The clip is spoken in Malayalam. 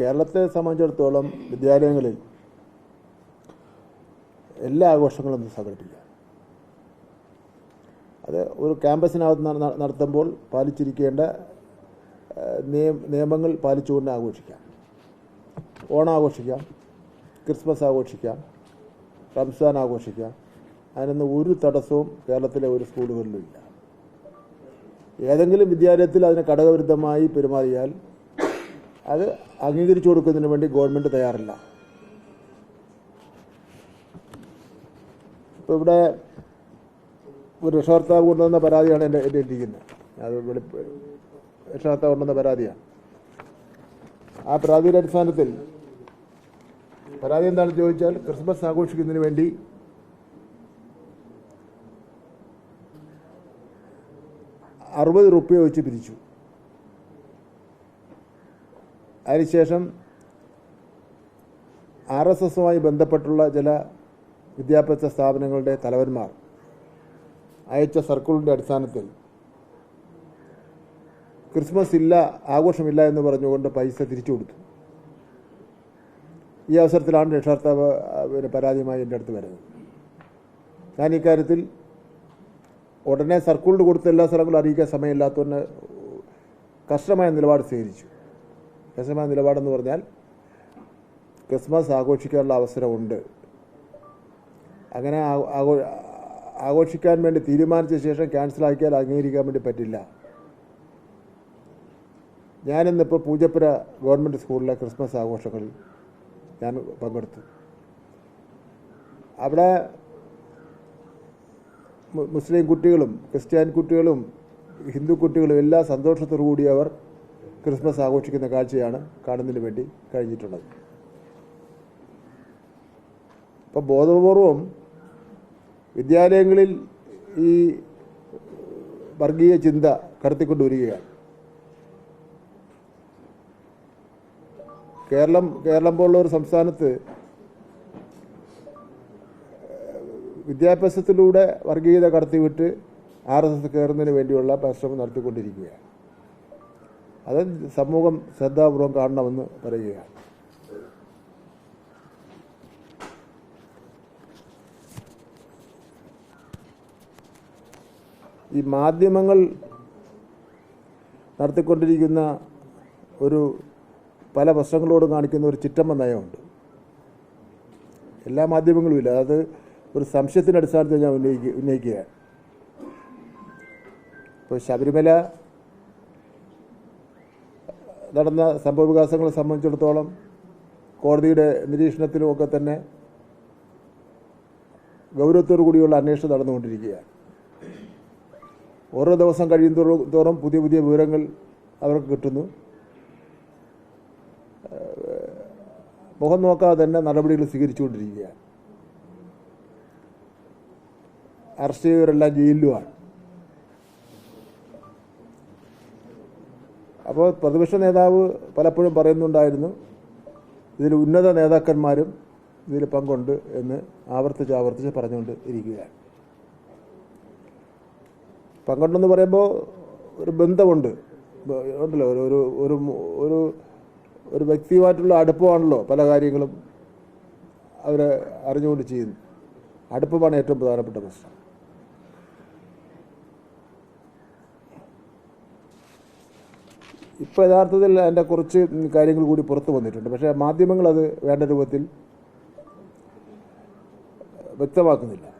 കേരളത്തെ സംബന്ധിച്ചിടത്തോളം വിദ്യാലയങ്ങളിൽ എല്ലാ ആഘോഷങ്ങളും സംഘടിപ്പിക്കുക. അത് ഒരു ക്യാമ്പസിനകത്ത് നട- നട- നടത്തുമ്പോൾ പാലിച്ചിരിക്കേണ്ട നിയമങ്ങൾ പാലിച്ചുകൊണ്ട് ആഘോഷിക്കാം. ഓണം ആഘോഷിക്കാം ക്രിസ്മസ് ആഘോഷിക്കാം റംസാൻ ആഘോഷിക്കാം. അതിനൊന്നും ഒരു തടസ്സവും കേരളത്തിലെ ഒരു സ്കൂളുകളിലും ഇല്ല. ഏതെങ്കിലും വിദ്യാലയത്തിൽ അതിന് ഘടകവിരുദ്ധമായി പെരുമാറിയാൽ അത് അംഗീകരിച്ചു കൊടുക്കുന്നതിന് വേണ്ടി ഗവൺമെന്റ് തയ്യാറില്ല. ഇപ്പോൾ ഇവിടെ ഒരു രക്ഷകർത്താവ് കൊണ്ടുവന്ന പരാതിയാണ് എന്റെ എന്റെ ഇരിക്കുന്നത് അത് വെളി രക്ഷകർത്താവ് കൊണ്ടുവന്ന പരാതിയാണ്. ആ പരാതിയുടെ അടിസ്ഥാനത്തിൽ പരാതി എന്താണെന്ന് ചോദിച്ചാൽ ക്രിസ്മസ് ആഘോഷിക്കുന്നതിന് വേണ്ടി അറുപത് റുപ്യ വെച്ച് പിരിച്ചു. അതിനുശേഷം ആർ എസ് എസുമായി ബന്ധപ്പെട്ടുള്ള ചില വിദ്യാഭ്യാസ സ്ഥാപനങ്ങളുടെ തലവന്മാർ അയച്ച സർക്കിളിന്റെ അടിസ്ഥാനത്തിൽ ക്രിസ്മസ് ഇല്ല ആഘോഷമില്ല എന്ന് പറഞ്ഞുകൊണ്ട് പൈസ തിരിച്ചു കൊടുത്തു. ഈ അവസരത്തിലാണ് രക്ഷാർത്താവ് പിന്നെ പരാതിയുമായി എന്റെ അടുത്ത് വരുന്നത്. ഞാൻ ഇക്കാര്യത്തിൽ ഉടനെ സർക്കിളിൽ കൊടുത്ത എല്ലാ സ്ഥലങ്ങളും അറിയിക്കാൻ സമയമില്ലാത്തതുകൊണ്ട് കർശനമായ നിലപാട് സ്വീകരിച്ചു. കർശനമായ നിലപാടെന്ന് പറഞ്ഞാൽ ക്രിസ്മസ് ആഘോഷിക്കാനുള്ള അവസരമുണ്ട്. അങ്ങനെ ആഘോ- ആഘോഷിക്കാൻ വേണ്ടി തീരുമാനിച്ച ശേഷം ക്യാൻസലാക്കിയാൽ അംഗീകരിക്കാൻ വേണ്ടി പറ്റില്ല. ഞാനിന്നിപ്പോൾ പൂജപ്പുര ഗവൺമെന്റ് സ്കൂളിലെ ക്രിസ്മസ് ആഘോഷങ്ങളിൽ ഞാൻ പങ്കെടുത്തു. അവിടെ മുസ്ലിം കുട്ടികളും ക്രിസ്ത്യാനി കുട്ടികളും ഹിന്ദു കുട്ടികളും എല്ലാ സന്തോഷത്തോടു കൂടി അവർ ക്രിസ്മസ് ആഘോഷിക്കുന്ന കാഴ്ചയാണ് കാണുന്നതിന് വേണ്ടി കഴിഞ്ഞിട്ടുള്ളത്. ഇപ്പം ബോധപൂർവം വിദ്യാലയങ്ങളിൽ ഈ വർഗീയ ചിന്ത കടത്തിക്കൊണ്ടുവരികയാണ്. കേരളം കേരളം പോലുള്ള ഒരു സംസ്ഥാനത്ത് വിദ്യാഭ്യാസത്തിലൂടെ വർഗീയത കടത്തിവിട്ട് ആർ എസ് എസ് കയറുന്നതിന് വേണ്ടിയുള്ള പരിശ്രമം നടത്തിക്കൊണ്ടിരിക്കുകയാണ്. അത് സമൂഹം ശ്രദ്ധാപൂർവം കാണണമെന്ന് പറയുകയാണ്. ഈ മാധ്യമങ്ങൾ നടത്തിക്കൊണ്ടിരിക്കുന്ന ഒരു പല പ്രശ്നങ്ങളോടും കാണിക്കുന്ന ഒരു ചിറ്റമ്മ നയമുണ്ട്. എല്ലാ മാധ്യമങ്ങളും ഇല്ല. അത് ഒരു സംശയത്തിന്റെ അടിസ്ഥാനത്തിൽ ഞാൻ ഉന്നയിക്കുക ഉന്നയിക്കുകയാണ്. ഇപ്പോൾ ശബരിമല നടന്ന സംഭവവികാസങ്ങളെ സംബന്ധിച്ചിടത്തോളം കോടതിയുടെ നിരീക്ഷണത്തിലുമൊക്കെ തന്നെ ഗൗരവത്തോടു കൂടിയുള്ള അന്വേഷണം നടന്നുകൊണ്ടിരിക്കുകയാണ്. ഓരോ ദിവസം കഴിയും തോറും പുതിയ പുതിയ വിവരങ്ങൾ അവർക്ക് കിട്ടുന്നു. മുഖം നോക്കാതെ തന്നെ നടപടികൾ സ്വീകരിച്ചുകൊണ്ടിരിക്കുകയാണ്. അറസ്റ്റ് ചെയ്തവരെല്ലാം ജയിലിലുമാണ്. അപ്പോൾ പ്രതിപക്ഷ നേതാവ് പലപ്പോഴും പറയുന്നുണ്ടായിരുന്നു ഇതിൽ ഉന്നത നേതാക്കന്മാരും ഇതിൽ പങ്കുണ്ട് എന്ന് ആവർത്തിച്ച് ആവർത്തിച്ച് പറഞ്ഞുകൊണ്ട് ഇരിക്കുകയാണ്. പങ്കുണ്ടെന്ന് പറയുമ്പോൾ ഒരു ബന്ധമുണ്ട്. ഉണ്ടല്ലോ ഒരു ഒരു ഒരു ഒരു ഒരു വ്യക്തിയുമായിട്ടുള്ള അടുപ്പമാണല്ലോ പല കാര്യങ്ങളും അവരെ അറിഞ്ഞുകൊണ്ട് ചെയ്യുന്നു അടുപ്പമാണ് ഏറ്റവും പ്രധാനപ്പെട്ട പ്രശ്നം. ഇപ്പോൾ യഥാർത്ഥത്തിൽ അതിന്റെ കുറച്ച് കാര്യങ്ങൾ കൂടി പുറത്തു വന്നിട്ടുണ്ട്. പക്ഷേ മാധ്യമങ്ങളത് വേണ്ട രൂപത്തിൽ വ്യക്തമാക്കുന്നില്ല.